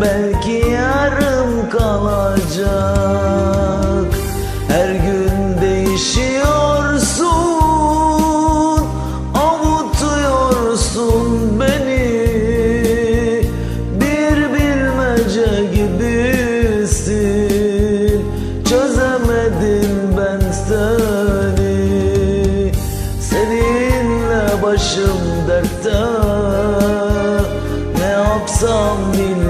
Belki yarım kalacak. Her gün değişiyorsun Avutuyorsun beni. Bir bilmece gibisin Çözemedim ben seni. Seninle başım dertte. Ne yapsam bilmiyorum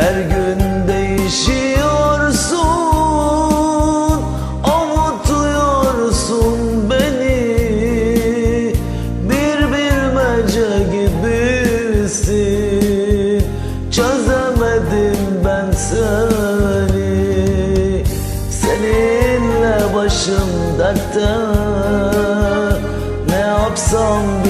Her gün değişiyorsun Avutuyorsun beni. Bir bilmece gibisin Çözemedim ben seni. Seninle başım dertte Ne yapsam bilmiyorum